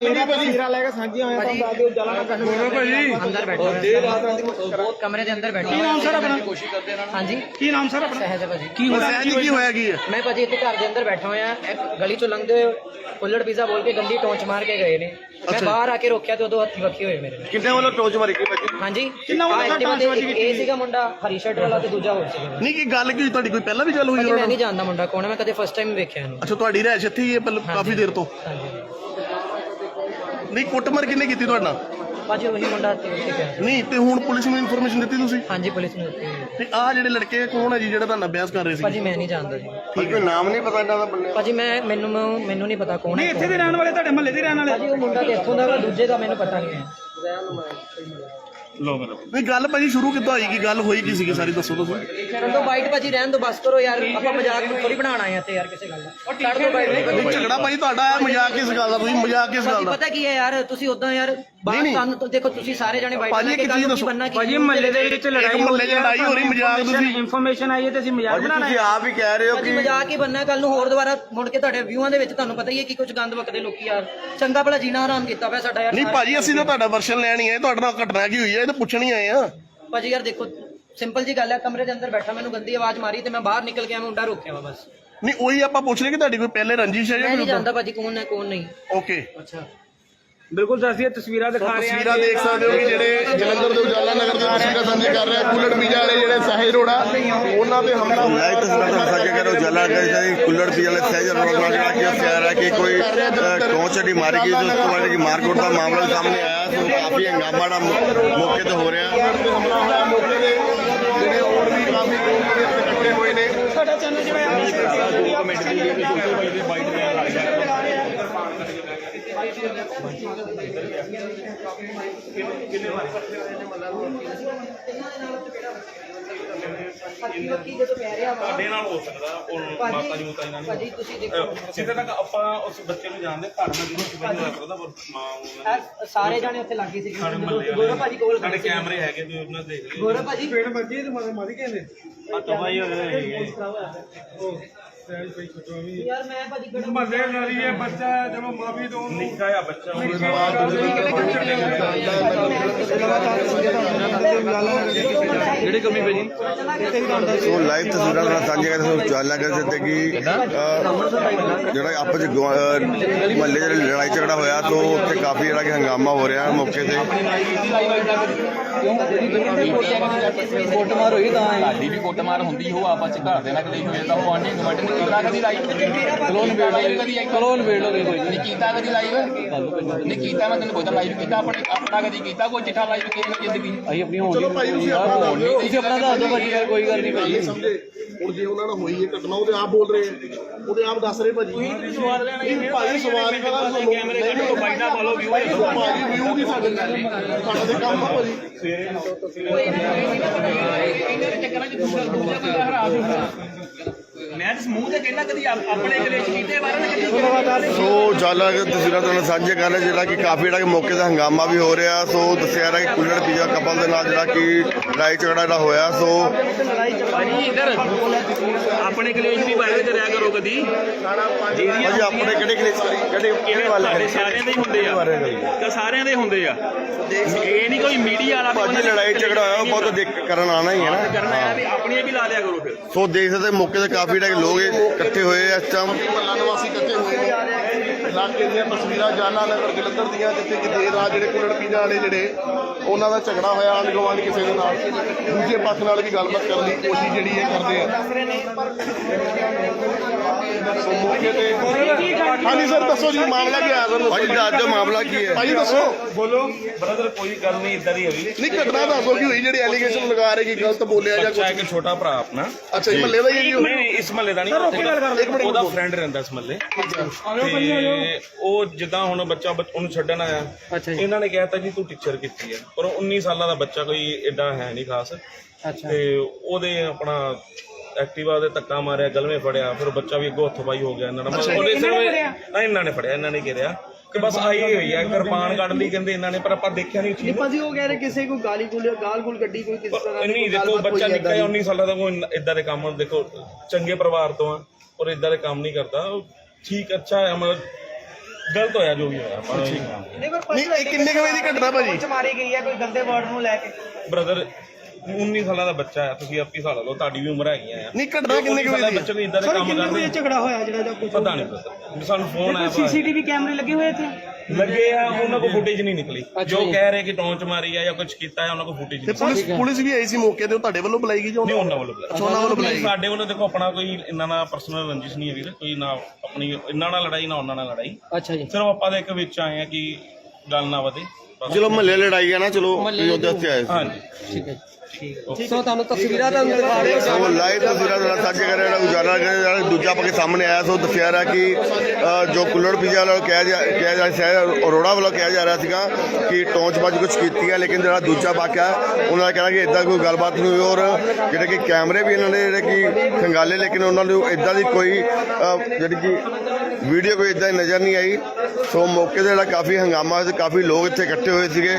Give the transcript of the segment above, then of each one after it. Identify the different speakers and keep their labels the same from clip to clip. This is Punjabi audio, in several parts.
Speaker 1: ਮੇਰਾ ਤਸਵੀਰਾਂ ਲੈ ਕੇ ਸਾਂਝੀਆਂ ਹੋਇਆ ਤੁਹਾਨੂੰ ਦੱਸ ਦਿਓ ਜਲਾਣਾ ਕਰਨ
Speaker 2: ਭਾਜੀ।
Speaker 3: ਅੰਦਰ ਬੈਠੇ। ਹੋਏ ਕਮਰੇ ਦੇ ਅੰਦਰ ਬੈਠੇ।
Speaker 2: ਕੀ ਨਾਮ ਸਰ ਆਪਣਾ?
Speaker 3: ਹਾਂਜੀ।
Speaker 2: ਕੀ ਨਾਮ ਸਰ ਆਪਣਾ?
Speaker 3: ਸਹਿਜ ਹੈ ਭਾਜੀ।
Speaker 2: ਕੀ ਹੋਇਆ?
Speaker 4: ਸਹਿਜ ਕੀ ਹੋਇਆ? ਕੀ ਹੈ?
Speaker 3: ਮੈਂ ਭਾਜੀ ਇੱਥੇ ਘਰ ਦੇ ਅੰਦਰ ਬੈਠਾ ਹੋਇਆ। ਇੱਕ ਗਲੀ ਚੋਂ ਲੰਘਦੇ ਹੋਏ ਕੁੱਲੜ ਪੀਜ਼ਾ ਬੋਲ ਕੇ ਗੰਦੀ ਟੌਂਚ ਮਾਰ ਕੇ ਗਏ ਨੇ। ਮੈਂ ਬਾਹਰ ਆ ਕੇ ਰੋਕਿਆ ਤੇ ਉਦੋਂ ਹੱਥੀ ਵੱਖੀ ਹੋਏ ਮੇਰੇ। ਨਾਲ।
Speaker 4: ਕਿੰਨੇ ਵੱਲੋਂ ਟੋਚ ਮਾਰੀ ਗਈ ਭਾਜੀ?
Speaker 3: ਹਾਂਜੀ।
Speaker 2: ਕਿੰਨਾ ਵੱਡਾ
Speaker 3: ਆਹ Activa
Speaker 2: ਟੌਂਚ
Speaker 3: ਤੇ
Speaker 2: ਵੱਜੀ
Speaker 3: ਇੱਕ ਇਹ ਸੀਗਾ ਮੁੰਡਾ ਹਰੀ ਸ਼ਰਟ ਵਾਲਾ ਤੇ ਦੂਜਾ ਹੋਰ ਸੀਗਾ।
Speaker 4: ਨਹੀਂ ਕੀ ਗੱਲ ਕੀ ਤੁਹਾਡੀ ਕੋਈ ਪਹਿਲਾਂ ਵੀ ਗੱਲ ਹੋਈ
Speaker 3: ਮੈਂ ਨਹੀਂ ਜਾਣਦਾ ਮੁੰਡਾ ਕੌਣ ਹੈ ਮੈਂ ਕਦੇ ਫਸਟ ਟਾਈਮ ਵੇਖਿਆ ਇਹਨੂੰ
Speaker 4: ਅੱਛਾ ਤੁਹਾਡੀ ਰਹਿਸ਼ ਇੱਥੇ ਹੀ ਹੈ ਕਾਫੀ ਦੇਰ ਤੋਂ?
Speaker 3: ਹਾਂਜੀ।
Speaker 4: ਨਹੀਂ ਕੁੱਟਮਾਰ ਕਿੰਨੇ ਕੀਤੀ ਤੁਹਾਡਾ
Speaker 3: ਭਾਜੀ ਉਹੀ ਮੁੰਡਾ ਤੇ ਉੱਥੇ ਗਿਆ ਸੀ।
Speaker 4: ਨਹੀਂ ਤੇ ਹੁਣ ਪੁਲਿਸ ਨੂੰ ਇਨਫੋਰਮੇਸ਼ਨ ਦਿੱਤੀ ਤੁਸੀਂ?
Speaker 3: ਹਾਂਜੀ ਪੁਲਿਸ ਨੇ ਦਿੱਤੀ ਹੋਈ ਹੈ।
Speaker 4: ਤੇ ਆਹ ਜਿਹੜੇ ਲੜਕੇ ਕੌਣ ਹੈ ਜੀ ਜਿਹੜਾ ਤੁਹਾਨੂੰ ਅਭਿਆਸ ਕਰ ਰਹੇ ਸੀ?
Speaker 3: ਭਾਜੀ ਮੈਂ ਨਹੀਂ ਜਾਣਦਾ ਜੀ।
Speaker 4: ਠੀਕ ਹੈ। ਨਾਮ ਨਹੀਂ ਪਤਾ ਇਹਨਾਂ ਦਾ ਬੰਦੇ
Speaker 3: ਭਾਜੀ ਮੈਂ ਮੈਨੂੰ ਮੈਨੂੰ ਨਹੀਂ ਪਤਾ ਕੌਣ
Speaker 2: ਨਹੀਂ
Speaker 3: ਹੈ
Speaker 2: ਇੱਥੇ ਦੇ ਰਹਿਣ ਵਾਲੇ ਤੁਹਾਡੇ ਮਹੱਲੇ ਦੇ ਰਹਿਣ ਵਾਲੇ।
Speaker 3: ਭਾਜੀ ਉਹ ਮੁੰਡਾ ਤੇ ਇੱਥੋਂ ਦਾ ਵਾ? ਦੂਜੇ ਦਾ ਮੈਨੂੰ ਪਤਾ ਨਹੀਂ ਹੈ।
Speaker 4: ਨਹੀਂ ਗੱਲ ਭਾਜੀ ਸ਼ੁਰੂ ਕਿੱਦਾਂ ਹੋਈ? ਕੀ ਗੱਲ ਹੋਈ ਕੀ ਸੀਗੀ? ਸਾਰੀ ਦੱਸੋ ਤੁਸੀਂ।
Speaker 3: ਕਰਨ ਤੋਂ ਬਾਈਟ ਭਾਜੀ ਰਹਿਣ ਤੋਂ ਬਸ ਕਰੋ ਯਾਰ ਆਪਾਂ ਮਜ਼ਾਕ ਥੋੜੀ ਬਣਾਉਣ ਆਏ ਆ ਤੇ ਯਾਰ ਕਿਸੇ ਗੱਲ ਦਾ। ਛੱਡ ਦੋ ਬਾਈਟ
Speaker 4: ਨਹੀਂ ਝਗੜਾ ਭਾਜੀ ਤੁਹਾਡਾ ਹੈ ਮਜ਼ਾਕ ਕਿਸ ਗੱਲ ਦਾ? ਤੁਸੀਂ ਮਜ਼ਾਕ ਕਿਸ ਗੱਲ ਦਾ?
Speaker 3: ਪਤਾ ਕੀ ਹੈ ਯਾਰ ਤੁਸੀਂ ਉਦਾਂ ਯਾਰ ਬਾਹਰ
Speaker 4: ਨਹੀਂ।
Speaker 3: ਕੰਨ ਤੋਂ ਦੇਖੋ ਤੁਸੀਂ ਸਾਰੇ ਜਾਣੇ ਬਾਈਟ
Speaker 4: ਭਾਜੀ,
Speaker 3: ਲੈ ਕੇ
Speaker 4: ਇੱਕ
Speaker 3: ਗੱਲ
Speaker 4: ਚੀਜ਼
Speaker 3: ਨੂੰ
Speaker 4: ਦੱਸੋ।
Speaker 3: ਬੰਨਾ ਕੀ
Speaker 2: ਭਾਜੀ ਮਹੱਲੇ ਦੇ ਵਿੱਚ ਲੜਾਈ
Speaker 4: ਮੁਹੱਲੇ 'ਚ ਲੜਾਈ ਹੋ ਰਹੀ, ਮਜ਼ਾਕ ਤੁਸੀਂ-
Speaker 2: ਇਨਫੋਰਮੇਸ਼ਨ ਆਈ ਹੈ ਤੇ ਅਸੀਂ ਮਜ਼ਾਕ ਬਣਾਣਾ ਹੈ।
Speaker 4: ਆਪ ਹੀ ਕਹਿ ਰਹੇ
Speaker 3: ਭਾਜੀ ਮਜ਼ਾਕ ਹੀ ਬੰਨਾ ਕੱਲ ਨੂੰ ਹੋਰ ਦੁਬਾਰਾ ਮੁੜ ਕੇ ਤੁਹਾਡੇ ਵਿਊਆਂ ਦੇ ਵਿੱਚ ਤੁਹਾਨੂੰ ਪਤਾ ਹੀ ਹੈ ਕਿ ਕੁਝ ਗੰਦ ਵਕਦੇ ਲੋਕੀ ਯਾਰ ਚੰਗਾ ਭਲਾ ਜੀਣਾ ਹਰਾਮ ਕੀਤਾ ਪਿਆ ਸਾਡਾ ਯਾਰ
Speaker 4: ਨਹੀਂ ਭਾਜੀ ਅਸੀਂ ਤਾਂ ਤੁਹਾਡਾ ਵਰਸ਼ਨ ਲੈਣੀ ਹੈ ਤੁਹਾਡੇ ਨਾਲ ਘਟਨਾ ਕੀ ਹੋਈ ਹੈ? ਇਹ ਤਾਂ ਪੁੱਛਣ ਹੀ ਆਏ ਆ।
Speaker 3: ਭਾਜੀ ਯਾਰ ਦੇਖੋ ਸਿੰਪਲ ਜੀ ਗੱਲ ਹੈ ਕਮਰੇ ਦੇ ਅੰਦਰ ਬੈਠਾ ਮੈਨੂੰ ਗੰਦੀ ਆਵਾਜ਼ ਮਾਰੀ ਤੇ ਮੈਂ ਬਾਹਰ ਨਿਕਲ ਗਿਆ ਮੈਂ ਮੁੰਡਾ ਰੋਕਿਆ ਵਾ ਬਸ।
Speaker 4: ਨਹੀਂ ਉਹੀ ਆਪਾਂ ਪੁੱਛ ਰਹੇ ਕਿ ਤੁਹਾਡੀ ਕੋਈ ਪਹਿਲੇ ਰੰਜਿਸ਼ ਹੈ
Speaker 3: ਮੈਂ
Speaker 4: ਜਾਂ
Speaker 3: ਨਹੀਂ ਜਾਣਦਾ ਭਾਜੀ ਕੌਣ ਹੈ ਕੌਣ ਨਹੀਂ।
Speaker 4: ਓਕੇ
Speaker 3: ਅੱਛਾ।
Speaker 2: ਬਿਲਕੁਲ ਦੱਸਦੀ ਤਸਵੀਰਾਂ ਦਿਖਾ ਰਹੇ
Speaker 4: ਤਸਵੀਰਾਂ ਦੇਖ ਸਕਦੇ ਹੋ ਕਿ ਜਿਹੜੇ ਜਲੰਧਰ ਦੇ ਉਜਾਲਾ ਨਗਰ ਦੇ ਤਸਵੀਰਾਂ ਸਾਂਝੇ ਕਰ ਰਹੇ ਕੁੱਲੜ ਪੀਜਾ ਵਾਲੇ ਜਿਹੜੇ ਸਹਿਜ ਰੋੜਾ ਉਹਨਾਂ ਤੇ ਹਮਲਾ ਹੋਇਆ।
Speaker 5: ਲਾਈਵ ਤਸਵੀਰਾਂ ਤੁਹਾਨੂੰ ਸਾਂਝੇ ਕਰੋ ਜਲਾ ਕੇ ਜਿਹੜੀ ਕੁੱਲੜ ਪੀ ਵਾਲੇ ਸਹਿਜ ਨਾਲ ਜਿਹੜਾ ਕਿ ਅਫਿਆਰ ਹੈ ਕਿ ਕੋਈ ਟੌਂਚ ਦੀ ਮਾਰੀ ਗਈ ਉਸ ਤੋਂ ਬਾਅਦ ਕਿ ਮਾਰਕੋਟ ਦਾ ਮਾਮਲਾ ਸਾਹਮਣੇ ਆਇਆ ਸੋ ਕਾਫੀ ਹੰਗਾਮਾ ਦਾ ਮੌ- ਮੌਕੇ ਤੇ ਹੋ ਰਿਹਾ।
Speaker 4: ਤੇ ਹਮਲਾ ਹੋਇਆ ਮੌਕੇ ਤੇ ਜਿਹੜੇ ਹੋਰ ਵੀ ਕਾਫੀ ਲੋਕ ਇਕੱਠੇ ਹੋਏ ਨੇ।
Speaker 2: ਸਾਡਾ ਚੈਨਲ ਜਿਵੇਂ
Speaker 6: ਸਾਡੇ ਨਾਲ ਹੋ ਸਕਦਾ ਉਹ ਮਾਤਾ ਜੀ ਮੁਤਾ ਇਹਨਾਂ
Speaker 3: ਭਾਜੀ ਤੁਸੀਂ ਦੇਖੋ।
Speaker 6: ਨੇ ਸਿੱਧੇ ਤੱਕ ਆਪਾਂ ਉਸ ਬੱਚੇ ਨੂੰ ਜਾਣਦੇ ਘਰ ਨਾਲ ਜਿਹਨੂੰ ਕਿਵੇਂ ਨਹੀਂ ਲੱਗਦਾ ਪਰ ਮਾਂ ਉਹਨਾਂ
Speaker 3: ਇਹ ਸਾਰੇ ਜਾਣੇ ਉੱਥੇ ਲੱਗੇ ਸੀ
Speaker 6: ਸਾਡੇ ਮਹੱਲੇ
Speaker 3: ਗੋਰਾ ਭਾਜੀ ਕੋਲ
Speaker 6: ਸਾਡੇ। ਕੈਮਰੇ ਹੈਗੇ ਤੇ ਉਹਨਾਂ ਦੇਖ ਲਿਓ
Speaker 3: ਗੋਰਾ ਭਾਜੀ? ਯਾਰ ਮੈਂ ਭਾਜੀ ਕਿਹੜਾ
Speaker 2: ਮਹੱਲੇ ਨਾਲੀ ਹੈ ਬੱਚਾ ਜਦੋਂ ਮਾਫੀ ਤੋਂ
Speaker 6: ਨਿੱਕਾ ਜਿਹਾ ਬੱਚਾ ਉਹ
Speaker 5: ਸੋ ਲਾਈਵ ਤਸਵੀਰਾਂ ਨਾਲ ਸਾਂਝੇ ਕਰਦੇ ਸੋ ਚਾਲਾ ਕਰ ਸਕਦੇ ਕਿ ਅ, ਜਿਹੜਾ ਆਪਸ ਵਿੱਚ ਮਹੱਲੇ ਜਿਹੜੀ ਲੜਾਈ ਝਗੜਾ ਹੋਇਆ ਸੋ ਉੱਥੇ ਕਾਫੀ ਜਿਹੜਾ ਕਿ ਹੰਗਾਮਾ ਹੋ ਰਿਹਾ ਮੌਕੇ ਤੇ
Speaker 7: ਕੁੱਟਮਾਰ ਹੋਈ ਤਾਂ ਸਾਡੀ ਵੀ ਕੁੱਟਮਾਰ ਹੁੰਦੀ ਹੋ ਆਪਸ ਚ ਘਰ ਦੇ ਨਾਲ ਕਦੇ ਹੋਏ ਤਾਂ ਉਹ ਆਂਢੀ ਗਵੰਡ ਨੇ ਕੀਤਾ ਕਦੀ ਲਾਈਵ ਚਲੋ ਨਵੇੜ ਲਓ ਚਲੋ ਨਵੇੜ ਲਓ ਕੋਈ ਨਹੀਂ ਕੀਤਾ ਕਦੀ ਲਾਈਵ ਨਹੀਂ ਕੀਤਾ ਮੈਂ ਤੈਨੂੰ ਪਤਾ ਲਾਈਵ ਕੀਤਾ ਆਪਣੇ ਆਪਣਾ ਕਦੀ ਕੀਤਾ ਕੋਈ ਚਿੱਠਾ ਲਾਈਵ ਨੇ ਜ਼ਿੰਦਗੀ
Speaker 5: ਅਸੀਂ ਆਪਣੀ
Speaker 4: ਚਲੋ ਭਾਈ ਤੁਸੀਂ ਆਪਣਾ
Speaker 5: ਤੁਸੀਂ ਆਪਣਾ ਦੱਸ ਦਿਓ ਭਾਜੀ ਯਾਰ ਕੋਈ ਗੱਲ ਨਹੀਂ
Speaker 4: ਨਹੀਂ ਸਮਝੇ ਹੁਣ ਜੇ ਉਹਨਾਂ ਨਾਲ ਹੋਈ ਹੈ ਘਟਨਾ ਉਹਦੇ ਆਪ ਬੋਲ ਰਹੇ ਆ। ਉਹਦੇ ਆਪ ਦੱਸ ਰਹੇ ਭਾਜੀ ਨਹੀਂ
Speaker 6: ਸਵਾਲ ਲੈਣਾ
Speaker 4: ਨਹੀਂ ਭਾਜੀ ਸਵਾਲ ਹੀ ਕਰਾ
Speaker 6: ਕੈਮਰੇ ਕੱਢੋ ਬਾਈਟਾਂ ਪਾ ਲਓ ਵੀਊ
Speaker 4: ਭਾਜੀ ਵਿਊ ਵੀ ਸਾਡੇ ਸਾਡਾ ਤੇ ਕੰਮ ਆ ਭਾਜੀ
Speaker 7: ਇਹਨਾਂ ਦੇ ਚੱਕਰਾਂ ਚ ਦੂਜਾ ਬੰਦਾ ਹਰਾ ਦਿੰਦਾ ਮੈਂ ਤਾਂ ਸਮੂਹ ਤੇ ਕਹਿੰਦਾ ਕਦੀ ਆਪ- ਆਪਣੇ ਕਲੇਸ਼ ਕੀਤੇ ਬਾਰੇ ਨਾ ਕਦੀ
Speaker 5: ਸੋ ਜਾਲਾ ਕੇ ਤਸਵੀਰਾਂ ਤੁਹਾਨੂੰ ਸਾਂਝੇ ਕਰ ਰਹੇ ਜਿਹੜਾ ਕਿ ਕਾਫੀ ਜਿਹੜਾ ਕਿ ਮੌਕੇ ਤੇ ਹੰਗਾਮਾ ਵੀ ਹੋ ਰਿਹਾ। ਸੋ ਦੱਸਿਆ ਰਿਹਾ ਕਿ ਕੁੱਲੜ ਪੀਜਾ ਕਪਲ ਦੇ ਨਾਲ ਜਿਹੜਾ ਕਿ ਲੜਾਈ ਝਗੜਾ ਜਿਹੜਾ ਹੋਇਆ ਸੋ
Speaker 7: ਭਾਜੀ ਇੱਧਰ ਆਪਣੇ ਕਲੇਸ਼ ਵੀ ਬਾਰੇ ਕਰਿਆ ਕਰੋ ਕਦੀ।
Speaker 5: ਭਾਜੀ ਆਪਣੇ ਕਿਹੜੇ ਕਿਹੜੇ ਕਿਹੜੇ ਕਿਹੜੇ ਵਾਲੇ
Speaker 7: ਸਾਰਿਆਂ ਦੇ ਹੀ ਹੁੰਦੇ ਆ। ਤਾਂ ਸਾਰਿਆਂ ਦੇ ਹੁੰਦੇ ਆ। ਇਹ ਨਹੀਂ ਕੋਈ ਮੀਡੀਆ ਵਾਲਾ ਵੀ
Speaker 5: ਭਾਜੀ
Speaker 7: ਉਹਨਾਂ ਦੇ
Speaker 5: ਲੜਾਈ ਝਗੜਾ ਹੋਇਆ ਉਹ ਬਹੁਤ ਦੇਖ ਕਰਨ ਆਣਾ ਹੀ ਹੈ ਨਾ।
Speaker 7: ਕਰਨਾ ਹੈ। ਵੀ ਆਪਣੀਆਂ ਵੀ ਲਾ ਲਿਆ ਕਰੋ ਫਿਰ।
Speaker 5: ਸੋ ਦੇਖ ਸਕਦੇ ਮੌਕੇ ਤੇ ਕਾਫੀ ਜਿਹੜੇ ਕਿ ਲੋਕ ਇਕੱਠੇ ਹੋਏ ਆ ਇਸ ਟਾਈਮ
Speaker 4: ਮਹੱਲਾ ਨਿਵਾਸੀ ਇਕੱਠੇ ਹੋਏ ਨੇ। ਇਲਾਕੇ ਦੀਆਂ ਤਸਵੀਰਾਂ ਜਾਨਾ ਨਗਰ ਜਲੰਧਰ ਦੀਆਂ ਜਿੱਥੇ ਕਿ ਦੇਰ ਰਾਤ ਜਿਹੜੇ ਕੁੱਲੜ ਪੀਜਾ ਵਾਲੇ ਜਿਹੜੇ ਉਹਨਾਂ ਦਾ ਝਗੜਾ ਹੋਇਆ ਆਂਢ ਗੁਆਂਢ ਕਿਸੇ ਦੇ ਨਾਲ। ਦੂਜੇ ਪੱਖ ਨਾਲ ਵੀ ਗੱਲਬਾਤ ਕਰਨ ਦੀ ਕੋਸ਼ਿਸ਼ ਜਿਹੜੀ ਇਹ ਕਰਦੇ ਆ। ਸੋ ਮੌਕੇ ਤੇ ਹਾਂਜੀ ਸਰ ਦੱਸੋ ਜੀ ਮਾਮਲਾ ਕੀ ਆਇਆ ਸਰ?
Speaker 5: ਭਾਜੀ ਦੱਸ ਦਿਓ ਮਾਮਲਾ ਕੀ ਹੈ?
Speaker 4: ਭਾਜੀ ਦੱਸੋ।
Speaker 6: ਬੋਲੋ। ਬ੍ਰਦਰ ਕੋਈ ਗੱਲ ਨਹੀਂ ਇਦਾਂ ਦੀ ਹੋਈ
Speaker 4: ਨਹੀਂ ਘਟਨਾ ਦੱਸੋ ਕੀ ਹੋਈ ਜਿਹੜੀ ਐਲੀਗੇਸ਼ਨ ਲਗਾ ਰਹੇ ਕਿ ਗਲਤ ਬੋਲਿਆ ਜਾਂ ਕੁਝ
Speaker 6: ਇੱਕ ਛੋਟਾ ਭਰਾ ਆਪਣਾ।
Speaker 4: ਅੱਛਾ ਜੀ ਮੱਲੇ ਦਾ ਹੀ ਹੈ?
Speaker 6: ਨਹੀਂ ਨਹੀਂ ਇਸ ਮਹੱਲੇ ਦਾ ਨਹੀਂ। ਉਹਦਾ ਫਰੈਂਡ ਰਹਿੰਦਾ ਇਸ ਮਹੱਲੇ। ਤੇ ਉਹ ਜਿੱਦਾਂ ਹੁਣ ਬੱਚਾ ਬੱਚ- ਉਹਨੂੰ ਛੱਡਣ ਆਇਆ ਇਹਨਾਂ ਨੇ ਕਹਿਤਾ ਜੀ ਤੂੰ ਟੀਚਰ ਕੀਤੀ ਹੈ। ਪਰ ਉਹ 19 ਸਾਲਾਂ ਦਾ ਬੱਚਾ ਕੋਈ ਐਡਾ ਹੈ ਨਹੀਂ ਖਾਸ। ਤੇ ਉਹਦੇ ਆਪਣਾ ਐਕਟਿਵਾ ਦੇ ਧੱਕਾ ਮਾਰਿਆ ਗਲਵੇਂ ਫੜਿਆ ਫਿਰ ਬੱਚਾ ਵੀ ਅੱਗੋਂ ਹੱਥ ਪਾਈ ਹੋ ਗਿਆ ਇਹਨਾਂ ਨਾਲ। ਮਤਲਬ ਉਹਦੇ ਸਿਰ ਨਹੀਂ ਇਹਨਾਂ ਨੇ ਫੜਿਆ ਇਹਨਾਂ ਨੇ ਘੇਰਿਆ। ਕਿ ਬਸ ਆਈ ਹੋਈ ਹੈ ਕਿਰਪਾਨ ਕੱਢ ਲਈ ਕਹਿੰਦੇ ਇਹਨਾਂ ਨੇ ਪਰ ਆਪਾਂ ਦੇਖਿਆ ਨਹੀਂ ਚੀਜ਼
Speaker 1: ਭਾਜੀ ਉਹ ਕਹਿ ਰਹੇ ਕਿਸੇ ਕੋਈ ਗਾਲੀ ਗੁਲ ਗਾਲ ਗੁਲ ਗੱਡੀ ਕੋਈ ਕਿਸੇ ਤਰ੍ਹਾਂ ਦੀ
Speaker 6: ਨਹੀਂ
Speaker 1: ਕੋਈ
Speaker 6: ਦੇਖੋ
Speaker 1: ਗੱਲਬਾਤ
Speaker 6: ਬੱਚਾ
Speaker 1: ਹੋਈ
Speaker 6: ਨਿੱਕਾ
Speaker 1: ਏਦਾਂ
Speaker 6: ਜਿਹਾ
Speaker 1: ਦੀ।
Speaker 6: 19 ਸਾਲਾਂ ਦਾ ਕੋਈ ਇਦਾਂ ਦੇ ਕੰਮ ਦੇਖੋ ਚੰਗੇ ਪਰਿਵਾਰ ਤੋਂ ਆ ਔਰ ਇਦਾਂ ਦੇ ਕੰਮ ਨਹੀਂ ਕਰਦਾ। ਉਹ ਠੀਕ ਅੱਛਾ ਹੈ ਮਤਲਬ ਗਲਤ ਹੋਇਆ ਜੋ ਵੀ ਹੋਇਆ।
Speaker 4: ਨਹੀਂ ਇਹ ਕਿੰਨੇ ਕੁ ਵਜੇ ਦੀ ਘਟਨਾ ਭਾਜੀ?
Speaker 1: ਚ ਮਾਰੀ ਗਈ ਹੈ ਕੋਈ ਗੰਦੇ ਵਰਡ ਨੂੰ ਲੈ ਕੇ।
Speaker 6: ਬ੍ਰਦਰ 19 ਸਾਲਾਂ ਦਾ ਬੱਚਾ ਹੈ ਤੁਸੀਂ ਆਪੀ ਹਿਸਾਬ ਲਾ ਲਓ ਤੁਹਾਡੀ ਵੀ ਉਮਰ ਹੈਗੀ ਆ।
Speaker 4: ਨਹੀਂ ਘਟਨਾ ਕਿੰਨੇ ਕੁ ਵਜੇ ਦੀ
Speaker 6: ਬੱਚੇ ਵੀ ਇਦਾਂ ਦੇ ਕੰਮ ਕਰਦੇ
Speaker 1: ਝਗੜਾ ਹੋਇਆ ਜਿਹੜਾ ਜਾਂ ਕੁਝ
Speaker 6: ਪਤਾ ਨਹੀਂ brother। ਸਾਨੂੰ ਫੋਨ ਆਇਆ ਭਾਜੀ।
Speaker 1: ਸੀਸੀਟੀਵੀ ਕੈਮਰੇ ਲੱਗੇ ਹੋਏ ਇੱਥੇ।
Speaker 6: ਲੱਗੇ ਆ ਉਹਨਾਂ ਕੋਲ ਫੁਟੇਜ ਨਹੀਂ ਨਿਕਲੀ। ਜੋ ਕਹਿ ਰਹੇ ਕਿ ਟੌਂਚ ਮਾਰੀ ਆ ਜਾਂ ਕੁਝ ਕੀਤਾ ਹੈ ਉਹਨਾਂ ਕੋਲ ਫੁਟੇਜ
Speaker 4: ਤੇ
Speaker 6: ਨਹੀਂ।
Speaker 4: ਪੁਲਿਸ ਪੁਲਿਸ ਵੀ ਆਈ ਸੀ ਮੌਕੇ ਤੇ ਉਹ ਤੁਹਾਡੇ ਵੱਲੋਂ ਬੁਲਾਈ ਗਈ ਜਾਂ
Speaker 6: ਨਹੀਂ ਉਹਨਾਂ ਵੱਲੋਂ? ਬੁਲਾਇਆ।
Speaker 4: ਅੱਛਾ, ਉਹਨਾਂ ਵੱਲੋਂ ਬੁਲਾਈ ਗਈ।
Speaker 6: ਸਾਡੇ ਵੱਲੋਂ ਦੇਖੋ ਆਪਣਾ ਕੋਈ ਇੰਨਾ ਨਾ ਪਰਸਨਲ ਰੰਜਿਸ਼ ਨਹੀਂ ਹੈ ਵੀਰ ਕੋਈ ਨਾ ਆਪਣੀ ਇੰਨਾ ਨਾਲ ਲੜਾਈ ਨਾ ਉਹਨਾਂ ਨਾਲ ਲੜਾਈ।
Speaker 3: ਅੱਛਾ ਜੀ।
Speaker 6: ਸਿਰਫ ਆਪਾਂ ਦੇ ਇੱਕ ਵਿੱਚ ਆਏ ਆ ਕਿ ਗੱਲ ਨਾ ਵਧੇ।
Speaker 5: ਚਲੋ ਮਹੱਲੇ ਲੜਾਈ ਹੈ ਨਾ ਚਲੋ ਉਹਦੇ ਵਾਸਤੇ ਆਏ ਸੀ।
Speaker 6: ਹਾਂਜੀ।
Speaker 3: ਠੀਕ ਹੈ ਸੋ ਤੁਹਾਨੂੰ ਤਸਵੀਰਾਂ ਦਾ ਦਿਖਾ ਰਹੇ
Speaker 5: ਸੋ ਲਾਈਵ ਤਸਵੀਰਾਂ ਨਾਲ ਸਾਂਝੇ ਕਰ ਰਿਹਾ ਉਜਾਲਾ ਕਰ ਰਿਹਾ ਦੂਜਾ ਪੱਖ ਸਾਹਮਣੇ ਆਇਆ ਸੋ ਦੱਸਿਆ ਰਿਹਾ ਕਿ ਜੋ ਕੁੱਲੜ ਪੀਜਾ ਵਾਲਾ ਕਿਹਾ ਜਾ ਕਿਹਾ ਜਾ ਸ਼ਾਇਦ ਅਰੋੜਾ ਵੱਲੋਂ ਕਿਹਾ ਜਾ ਰਿਹਾ ਸੀਗਾ ਕਿ ਟੌਂਚਬਾਜ਼ ਕੁਝ ਕੀਤੀ ਹੈ ਲੇਕਿਨ ਜਿਹੜਾ ਦੂਜਾ ਪੱਖ ਹੈ ਉਹਨਾਂ ਦਾ ਕਹਿਣਾ ਕਿ ਇਦਾਂ ਕੋਈ ਗੱਲਬਾਤ ਨਹੀਂ ਹੋਈ ਔਰ ਜਿਹੜੇ ਕਿ ਕੈਮਰੇ ਵੀ ਇਹਨਾਂ ਨੇ ਜਿਹੜੇ ਕਿ ਖੰਗਾਲੇ ਲੇਕਿਨ ਉਹਨਾਂ ਨੂੰ ਇਦਾਂ ਦੀ ਕੋਈ ਜਿਹੜੀ ਕਿ ਵੀਡੀਓ ਕੋਈ ਇਦਾਂ ਨਜ਼ਰ ਨਹੀਂ ਆਈ। ਸੋ ਮੌਕੇ ਤੇ ਜਿਹੜਾ ਕਾਫੀ ਹੰਗਾਮਾ ਤੇ ਕਾਫੀ ਲੋਕ ਇੱਥੇ ਇਕੱਠੇ ਹੋਏ ਸੀਗੇ।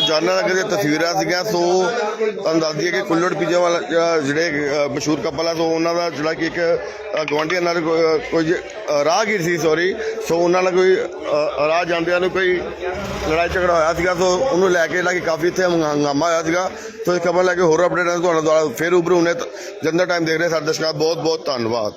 Speaker 5: ਜਾਨਾ ਨਗਰ ਦੀਆਂ ਤਸਵੀਰਾਂ ਸੀਗੀਆਂ ਸੋ ਤੁਹਾਨੂੰ ਦੱਸ ਦਈਏ ਕਿ ਕੁੱਲੜ ਪੀਜਾ ਵਾਲਾ ਜਿਹੜਾ ਜਿਹੜੇ ਅ, ਮਸ਼ਹੂਰ ਕਪਲ ਆ ਸੋ ਉਹਨਾਂ ਦਾ ਜਿਹੜਾ ਕਿ ਇੱਕ ਗਵਾਂਢੀਆਂ ਨਾਲ ਕੋਈ- ਕੋਈ ਅ, ਰਾਹਗੀਰ ਸੀ ਸੌਰੀ ਸੋ ਉਹਨਾਂ ਨਾਲ ਕੋਈ ਅ, ਰਾਹ ਜਾਂਦਿਆਂ ਨੂੰ ਕੋਈ ਲੜਾਈ ਝਗੜਾ ਹੋਇਆ ਸੀਗਾ ਸੋ ਉਹਨੂੰ ਲੈ ਕੇ ਜਿਹੜਾ ਕਿ ਕਾਫੀ ਇੱਥੇ ਹੰਗ- ਹੰਗਾਮਾ ਹੋਇਆ ਸੀਗਾ। ਸੋ ਇਸ ਖਬਰ ਲੈ ਕੇ ਹੋਰ ਅਪਡੇਟ ਤੁਹਾਨੂੰ ਦੁਆਰਾ ਫਿਰ ਉਭਰੂ ਨੇ ਜੰਦਰ ਟਾਈਮ ਦੇਖ ਰਹੇ ਸਾਡੇ ਦਰਸ਼ਕਾਂ ਦਾ ਬਹੁਤ ਬਹੁਤ ਧੰਨਵਾਦ।